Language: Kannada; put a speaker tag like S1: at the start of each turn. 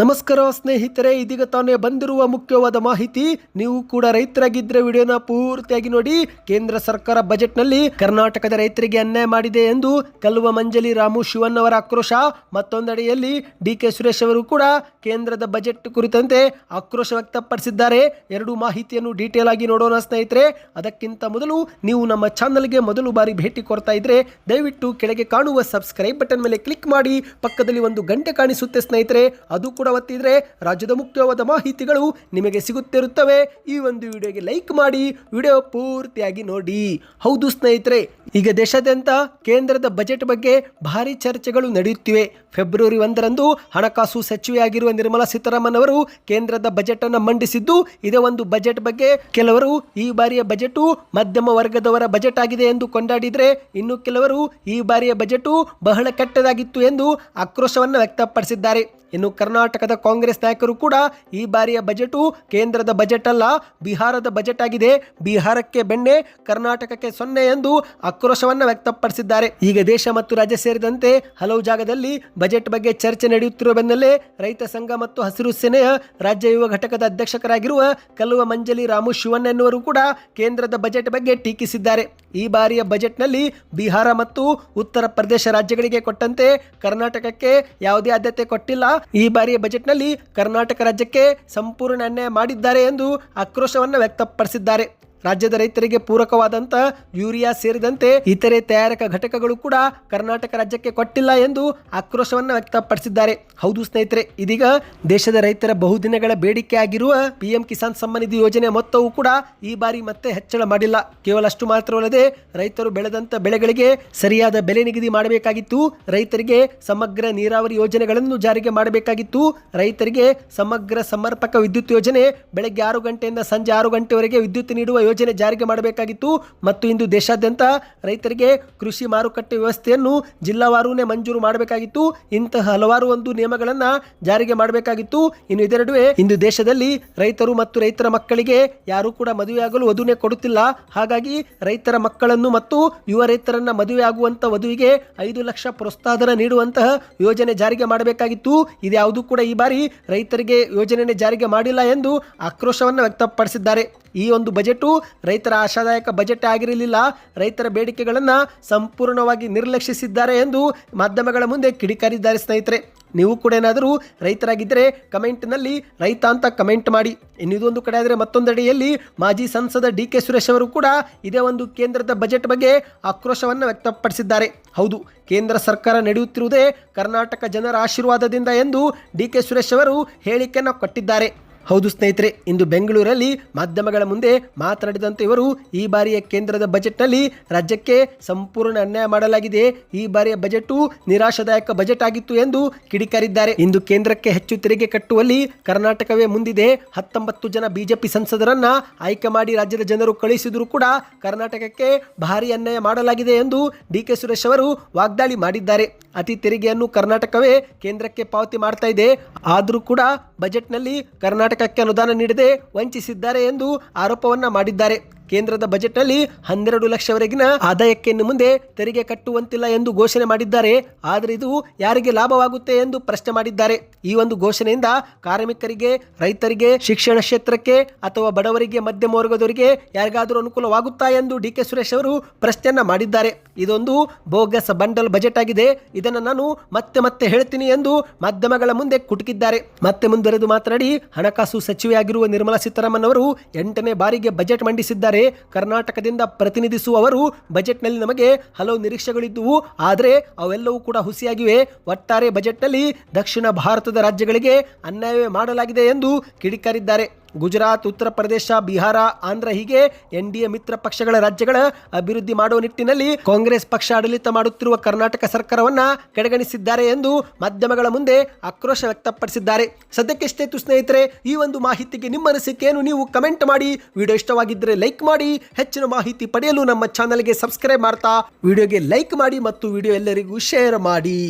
S1: ನಮಸ್ಕಾರ ಸ್ನೇಹಿತರೆ, ಇದೀಗ ತಾನೇ ಬಂದಿರುವ ಮುಖ್ಯವಾದ ಮಾಹಿತಿ. ನೀವು ಕೂಡ ರೈತರಾಗಿದ್ದರೆ ವಿಡಿಯೋನ ಪೂರ್ತಿಯಾಗಿ ನೋಡಿ. ಕೇಂದ್ರ ಸರ್ಕಾರ ಬಜೆಟ್ನಲ್ಲಿ ಕರ್ನಾಟಕದ ರೈತರಿಗೆ ಅನ್ಯಾಯ ಮಾಡಿದೆ ಎಂದು ಕಲ್ವ ಮಂಜಲಿ ರಾಮು ಶಿವನ್ ಅವರ ಆಕ್ರೋಶ. ಮತ್ತೊಂದೆಡೆಯಲ್ಲಿ ಡಿ ಕೆ ಸುರೇಶ್ ಅವರು ಕೂಡ ಕೇಂದ್ರದ ಬಜೆಟ್ ಕುರಿತಂತೆ ಆಕ್ರೋಶ ವ್ಯಕ್ತಪಡಿಸಿದ್ದಾರೆ. ಎರಡು ಮಾಹಿತಿಯನ್ನು ಡೀಟೇಲ್ ಆಗಿ ನೋಡೋಣ ಸ್ನೇಹಿತರೆ. ಅದಕ್ಕಿಂತ ಮೊದಲು ನೀವು ನಮ್ಮ ಚಾನಲ್ಗೆ ಮೊದಲು ಬಾರಿ ಭೇಟಿ ಕೊಡ್ತಾ ಇದ್ರೆ ದಯವಿಟ್ಟು ಕೆಳಗೆ ಕಾಣುವ ಸಬ್ಸ್ಕ್ರೈಬ್ ಬಟನ್ ಮೇಲೆ ಕ್ಲಿಕ್ ಮಾಡಿ. ಪಕ್ಕದಲ್ಲಿ ಒಂದು ಗಂಟೆ ಕಾಣಿಸುತ್ತೆ ಸ್ನೇಹಿತರೆ. ಅದು ಕೂಡ ಒತ್ತಿದ್ರೆ ರಾಜ್ಯದ ಮುಖ್ಯವಾದ ಮಾಹಿತಿಗಳು ನಿಮಗೆ ಸಿಗುತ್ತಿರುತ್ತವೆ. ಈ ಒಂದು ವಿಡಿಯೋಗೆ ಲೈಕ್ ಮಾಡಿ, ವಿಡಿಯೋ ಪೂರ್ತಿಯಾಗಿ ನೋಡಿ. ಹೌದು ಸ್ನೇಹಿತರೆ, ಈಗ ದೇಶಾದ್ಯಂತ ಕೇಂದ್ರದ ಬಜೆಟ್ ಬಗ್ಗೆ ಭಾರಿ ಚರ್ಚೆಗಳು ನಡೆಯುತ್ತಿವೆ. ಫೆಬ್ರವರಿ ಒಂದರಂದು ಹಣಕಾಸು ಸಚಿವೆಯಾಗಿರುವ ನಿರ್ಮಲಾ ಸೀತಾರಾಮನ್ ಅವರು ಕೇಂದ್ರದ ಬಜೆಟ್ ಅನ್ನು ಮಂಡಿಸಿದ್ದು, ಇದೇ ಒಂದು ಬಜೆಟ್ ಬಗ್ಗೆ ಕೆಲವರು ಈ ಬಾರಿಯ ಬಜೆಟ್ ಮಧ್ಯಮ ವರ್ಗದವರ ಬಜೆಟ್ ಆಗಿದೆ ಎಂದು ಕೊಂಡಾಡಿದರೆ, ಇನ್ನು ಕೆಲವರು ಈ ಬಾರಿಯ ಬಜೆಟ್ ಬಹಳ ಕೆಟ್ಟದಾಗಿತ್ತು ಎಂದು ಆಕ್ರೋಶವನ್ನು ವ್ಯಕ್ತಪಡಿಸಿದ್ದಾರೆ. ಇನ್ನು ಕರ್ನಾಟಕದ ಕಾಂಗ್ರೆಸ್ ನಾಯಕರು ಕೂಡ ಈ ಬಾರಿಯ ಬಜೆಟು ಕೇಂದ್ರದ ಬಜೆಟ್ ಅಲ್ಲ ಬಿಹಾರದ ಬಜೆಟ್ ಆಗಿದೆ ಬಿಹಾರಕ್ಕೆ ಬೆಣ್ಣೆ, ಕರ್ನಾಟಕಕ್ಕೆ ಸೊನ್ನೆ ಎಂದು ಆಕ್ರೋಶವನ್ನು ವ್ಯಕ್ತಪಡಿಸಿದ್ದಾರೆ. ಈಗ ದೇಶ ಮತ್ತು ರಾಜ್ಯ ಸೇರಿದಂತೆ ಹಲವು ಜಾಗದಲ್ಲಿ ಬಜೆಟ್ ಬಗ್ಗೆ ಚರ್ಚೆ ನಡೆಯುತ್ತಿರುವ ಬೆನ್ನಲ್ಲೇ ರೈತ ಸಂಘ ಮತ್ತು ಹಸಿರು ಸೇನೆಯ ರಾಜ್ಯ ಯುವ ಘಟಕದ ಅಧ್ಯಕ್ಷಕರಾಗಿರುವ ಕಲ್ಲುವ ಮಂಜಲಿ ರಾಮು ಶಿವನ್ ಎನ್ನುವರು ಕೂಡ ಕೇಂದ್ರದ ಬಜೆಟ್ ಬಗ್ಗೆ ಟೀಕಿಸಿದ್ದಾರೆ. ಈ ಬಾರಿಯ ಬಜೆಟ್ನಲ್ಲಿ ಬಿಹಾರ ಮತ್ತು ಉತ್ತರ ಪ್ರದೇಶ ರಾಜ್ಯಗಳಿಗೆ ಕೊಟ್ಟಂತೆ ಕರ್ನಾಟಕಕ್ಕೆ ಯಾವುದೇ ಆದ್ಯತೆ ಕೊಟ್ಟಿಲ್ಲ. ಈ ಬಾರಿಯ ಬಜೆಟ್ನಲ್ಲಿ ಕರ್ನಾಟಕ ರಾಜ್ಯಕ್ಕೆ ಸಂಪೂರ್ಣ ಅನ್ಯಾಯ ಮಾಡಿದ್ದಾರೆ ಎಂದು ಆಕ್ರೋಶವನ್ನು ವ್ಯಕ್ತಪಡಿಸಿದ್ದಾರೆ. ರಾಜ್ಯದ ರೈತರಿಗೆ ಪೂರಕವಾದಂತಹ ಯೂರಿಯಾ ಸೇರಿದಂತೆ ಇತರೆ ತಯಾರಕ ಘಟಕಗಳು ಕೂಡ ಕರ್ನಾಟಕ ರಾಜ್ಯಕ್ಕೆ ಕೊಟ್ಟಿಲ್ಲ ಎಂದು ಆಕ್ರೋಶವನ್ನು ವ್ಯಕ್ತಪಡಿಸಿದ್ದಾರೆ. ಹೌದು ಸ್ನೇಹಿತರೆ, ಇದೀಗ ದೇಶದ ರೈತರ ಬಹುದಿನಗಳ ಬೇಡಿಕೆ ಆಗಿರುವ ಪಿಎಂ ಕಿಸಾನ್ ಸಮ್ಮಾನ್ ನಿಧಿ ಯೋಜನೆ ಮೊತ್ತವು ಕೂಡ ಈ ಬಾರಿ ಮತ್ತೆ ಹೆಚ್ಚಳ ಮಾಡಿಲ್ಲ. ಕೇವಲ ಅಷ್ಟು ಮಾತ್ರವಲ್ಲದೆ ರೈತರು ಬೆಳೆದಂತ ಬೆಳೆಗಳಿಗೆ ಸರಿಯಾದ ಬೆಲೆ ನಿಗದಿ ಮಾಡಬೇಕಾಗಿತ್ತು. ರೈತರಿಗೆ ಸಮಗ್ರ ನೀರಾವರಿ ಯೋಜನೆಗಳನ್ನು ಜಾರಿಗೆ ಮಾಡಬೇಕಾಗಿತ್ತು. ರೈತರಿಗೆ ಸಮಗ್ರ ಸಮರ್ಪಕ ವಿದ್ಯುತ್ ಯೋಜನೆ ಬೆಳಗ್ಗೆ ಆರು ಗಂಟೆಯಿಂದ ಸಂಜೆ ಆರು ಗಂಟೆವರೆಗೆ ವಿದ್ಯುತ್ ನೀಡುವ ಯೋಜನೆ ಜಾರಿಗೆ ಮಾಡಬೇಕಾಗಿತ್ತು. ಮತ್ತು ಇಂದು ದೇಶಾದ್ಯಂತ ರೈತರಿಗೆ ಕೃಷಿ ಮಾರುಕಟ್ಟೆ ವ್ಯವಸ್ಥೆಯನ್ನು ಜಿಲ್ಲಾವಾರುನೇ ಮಂಜೂರು ಮಾಡಬೇಕಾಗಿತ್ತು. ಇಂತಹ ಹಲವಾರು ಒಂದು ನಿಯಮಗಳನ್ನು ಜಾರಿಗೆ ಮಾಡಬೇಕಾಗಿತ್ತು. ಇನ್ನು ಇದೆರಡುವೆ ಇಂದು ದೇಶದಲ್ಲಿ ರೈತರು ಮತ್ತು ರೈತರ ಮಕ್ಕಳಿಗೆ ಯಾರೂ ಕೂಡ ಮದುವೆಯಾಗಲು ವಧುನೆ ಕೊಡುತ್ತಿಲ್ಲ. ಹಾಗಾಗಿ ರೈತರ ಮಕ್ಕಳನ್ನು ಮತ್ತು ಯುವ ರೈತರನ್ನ ಮದುವೆ ಆಗುವಂಥ ವಧುವಿಗೆ ಐದು ಲಕ್ಷ ಪ್ರೋತ್ಸಾಹಧನ ನೀಡುವಂತಹ ಯೋಜನೆ ಜಾರಿಗೆ ಮಾಡಬೇಕಾಗಿತ್ತು. ಇದ್ಯಾವುದೂ ಕೂಡ ಈ ಬಾರಿ ರೈತರಿಗೆ ಯೋಜನೆ ಜಾರಿಗೆ ಮಾಡಿಲ್ಲ ಎಂದು ಆಕ್ರೋಶವನ್ನು ವ್ಯಕ್ತಪಡಿಸಿದ್ದಾರೆ. ಈ ಒಂದು ಬಜೆಟು ರೈತರ ಆಶಾದಾಯಕ ಬಜೆಟ್ ಆಗಿರಲಿಲ್ಲ. ರೈತರ ಬೇಡಿಕೆಗಳನ್ನು ಸಂಪೂರ್ಣವಾಗಿ ನಿರ್ಲಕ್ಷಿಸಿದ್ದಾರೆ ಎಂದು ಮಾಧ್ಯಮಗಳ ಮುಂದೆ ಕಿಡಿಕಾರಿದ್ದಾರೆ ಸ್ನೇಹಿತರೆ. ನೀವು ಕೂಡ ಏನಾದರೂ ರೈತರಾಗಿದ್ದರೆ ಕಮೆಂಟ್ನಲ್ಲಿ ರೈತ ಅಂತ ಕಮೆಂಟ್ ಮಾಡಿ. ಇನ್ನಿದೊಂದು ಕಡೆ ಆದರೆ ಮತ್ತೊಂದೆಡೆಯಲ್ಲಿ ಮಾಜಿ ಸಂಸದ ಡಿ ಕೆ ಸುರೇಶ್ ಅವರು ಕೂಡ ಇದೇ ಒಂದು ಕೇಂದ್ರದ ಬಜೆಟ್ ಬಗ್ಗೆ ಆಕ್ರೋಶವನ್ನು ವ್ಯಕ್ತಪಡಿಸಿದ್ದಾರೆ. ಹೌದು, ಕೇಂದ್ರ ಸರ್ಕಾರ ನಡೆಯುತ್ತಿರುವುದೇ ಕರ್ನಾಟಕ ಜನರ ಆಶೀರ್ವಾದದಿಂದ ಎಂದು ಡಿ ಕೆ ಸುರೇಶ್ ಅವರು ಹೇಳಿಕೆಯನ್ನು ಕೊಟ್ಟಿದ್ದಾರೆ. ಹೌದು ಸ್ನೇಹಿತರೆ, ಇಂದು ಬೆಂಗಳೂರಲ್ಲಿ ಮಾಧ್ಯಮಗಳ ಮುಂದೆ ಮಾತನಾಡಿದಂತೆ ಇವರು ಈ ಬಾರಿಯ ಕೇಂದ್ರದ ಬಜೆಟ್ನಲ್ಲಿ ರಾಜ್ಯಕ್ಕೆ ಸಂಪೂರ್ಣ ಅನ್ಯಾಯ ಮಾಡಲಾಗಿದೆ. ಈ ಬಾರಿಯ ಬಜೆಟ್ ನಿರಾಶಾದಾಯಕ ಬಜೆಟ್ ಆಗಿತ್ತು ಎಂದು ಕಿಡಿಕಾರಿದ್ದಾರೆ. ಇಂದು ಕೇಂದ್ರಕ್ಕೆ ಹೆಚ್ಚು ತೆರಿಗೆ ಕಟ್ಟುವಲ್ಲಿ ಕರ್ನಾಟಕವೇ ಮುಂದಿದೆ. ಹತ್ತೊಂಬತ್ತು ಜನ ಬಿಜೆಪಿ ಸಂಸದರನ್ನ ಆಯ್ಕೆ ಮಾಡಿ ರಾಜ್ಯದ ಜನರು ಕಳುಹಿಸಿದರೂ ಕೂಡ ಕರ್ನಾಟಕಕ್ಕೆ ಭಾರಿ ಅನ್ಯಾಯ ಮಾಡಲಾಗಿದೆ ಎಂದು ಡಿ ಕೆ ಸುರೇಶ್ ಅವರು ವಾಗ್ದಾಳಿ ಮಾಡಿದ್ದಾರೆ. ಅತಿ ತೆರಿಗೆಯನ್ನು ಕರ್ನಾಟಕವೇ ಕೇಂದ್ರಕ್ಕೆ ಪಾವತಿ ಮಾಡ್ತಾ ಇದೆ. ಆದರೂ ಕೂಡ ಬಜೆಟ್ನಲ್ಲಿ ಕರ್ನಾಟಕಕ್ಕೆ ಅನುದಾನ ನೀಡದೆ ವಂಚಿಸಿದ್ದಾರೆ ಎಂದು ಆರೋಪವನ್ನು ಮಾಡಿದ್ದಾರೆ. ಕೇಂದ್ರದ ಬಜೆಟ್ನಲ್ಲಿ ಹನ್ನೆರಡು ಲಕ್ಷವರೆಗಿನ ಆದಾಯಕ್ಕೆ ಇನ್ನು ಮುಂದೆ ತೆರಿಗೆ ಕಟ್ಟುವಂತಿಲ್ಲ ಎಂದು ಘೋಷಣೆ ಮಾಡಿದ್ದಾರೆ. ಆದರೆ ಇದು ಯಾರಿಗೆ ಲಾಭವಾಗುತ್ತೆ ಎಂದು ಪ್ರಶ್ನೆ ಮಾಡಿದ್ದಾರೆ. ಈ ಒಂದು ಘೋಷಣೆಯಿಂದ ಕಾರ್ಮಿಕರಿಗೆ, ರೈತರಿಗೆ, ಶಿಕ್ಷಣ ಕ್ಷೇತ್ರಕ್ಕೆ ಅಥವಾ ಬಡವರಿಗೆ, ಮಧ್ಯಮ ವರ್ಗದವರಿಗೆ ಯಾರಿಗಾದರೂ ಅನುಕೂಲವಾಗುತ್ತಾ ಎಂದು ಡಿ ಕೆ ಸುರೇಶ್ ಅವರು ಪ್ರಶ್ನೆಯನ್ನ ಮಾಡಿದ್ದಾರೆ. ಇದೊಂದು ಬೋಗಸ್ ಬಂಡಲ್ ಬಜೆಟ್ ಆಗಿದೆ. ಇದನ್ನು ನಾನು ಮತ್ತೆ ಮತ್ತೆ ಹೇಳ್ತೀನಿ ಎಂದು ಮಾಧ್ಯಮಗಳ ಮುಂದೆ ಕುಟುಕಿದ್ದಾರೆ. ಮತ್ತೆ ಮುಂದುವರೆದು ಮಾತನಾಡಿ ಹಣಕಾಸು ಸಚಿವೆಯಾಗಿರುವ ನಿರ್ಮಲಾ ಸೀತಾರಾಮನ್ ಅವರು ಎಂಟನೇ ಬಾರಿಗೆ ಬಜೆಟ್ ಮಂಡಿಸಿದ್ದಾರೆ. ಕರ್ನಾಟಕದಿಂದ ಪ್ರತಿನಿಧಿಸುವವರು ಬಜೆಟ್ನಲ್ಲಿ ನಮಗೆ ಹಲವು ನಿರೀಕ್ಷೆಗಳಿದ್ದುವು. ಆದರೆ ಅವೆಲ್ಲವೂ ಕೂಡ ಹುಸಿಯಾಗಿವೆ. ಒಟ್ಟಾರೆ ಬಜೆಟ್ನಲ್ಲಿ ದಕ್ಷಿಣ ಭಾರತದ ರಾಜ್ಯಗಳಿಗೆ ಅನ್ಯಾಯವೇ ಮಾಡಲಾಗಿದೆ ಎಂದು ಕಿಡಿಕಾರಿದ್ದಾರೆ. ಗುಜರಾತ್, ಉತ್ತರ ಪ್ರದೇಶ, ಬಿಹಾರ, ಆಂಧ್ರ ಹೀಗೆ ಎನ್ ಮಿತ್ರ ಪಕ್ಷಗಳ ರಾಜ್ಯಗಳ ಅಭಿವೃದ್ಧಿ ಮಾಡುವ ನಿಟ್ಟಿನಲ್ಲಿ ಕಾಂಗ್ರೆಸ್ ಪಕ್ಷ ಆಡಳಿತ ಮಾಡುತ್ತಿರುವ ಕರ್ನಾಟಕ ಸರ್ಕಾರವನ್ನ ಕಡೆಗಣಿಸಿದ್ದಾರೆ ಎಂದು ಮಾಧ್ಯಮಗಳ ಮುಂದೆ ಆಕ್ರೋಶ ವ್ಯಕ್ತಪಡಿಸಿದ್ದಾರೆ. ಸದ್ಯಕ್ಕೆ ಇಷ್ಟೇತು ಸ್ನೇಹಿತರೆ, ಈ ಒಂದು ಮಾಹಿತಿಗೆ ನಿಮ್ಮ ಅನಿಸಿಕೆಯನ್ನು ನೀವು ಕಮೆಂಟ್ ಮಾಡಿ. ವಿಡಿಯೋ ಇಷ್ಟವಾಗಿದ್ದರೆ ಲೈಕ್ ಮಾಡಿ. ಹೆಚ್ಚಿನ ಮಾಹಿತಿ ಪಡೆಯಲು ನಮ್ಮ ಚಾನಲ್ಗೆ ಸಬ್ಸ್ಕ್ರೈಬ್ ಮಾಡ್ತಾ. ವಿಡಿಯೋಗೆ ಲೈಕ್ ಮಾಡಿ ಮತ್ತು ವಿಡಿಯೋ ಎಲ್ಲರಿಗೂ ಶೇರ್ ಮಾಡಿ.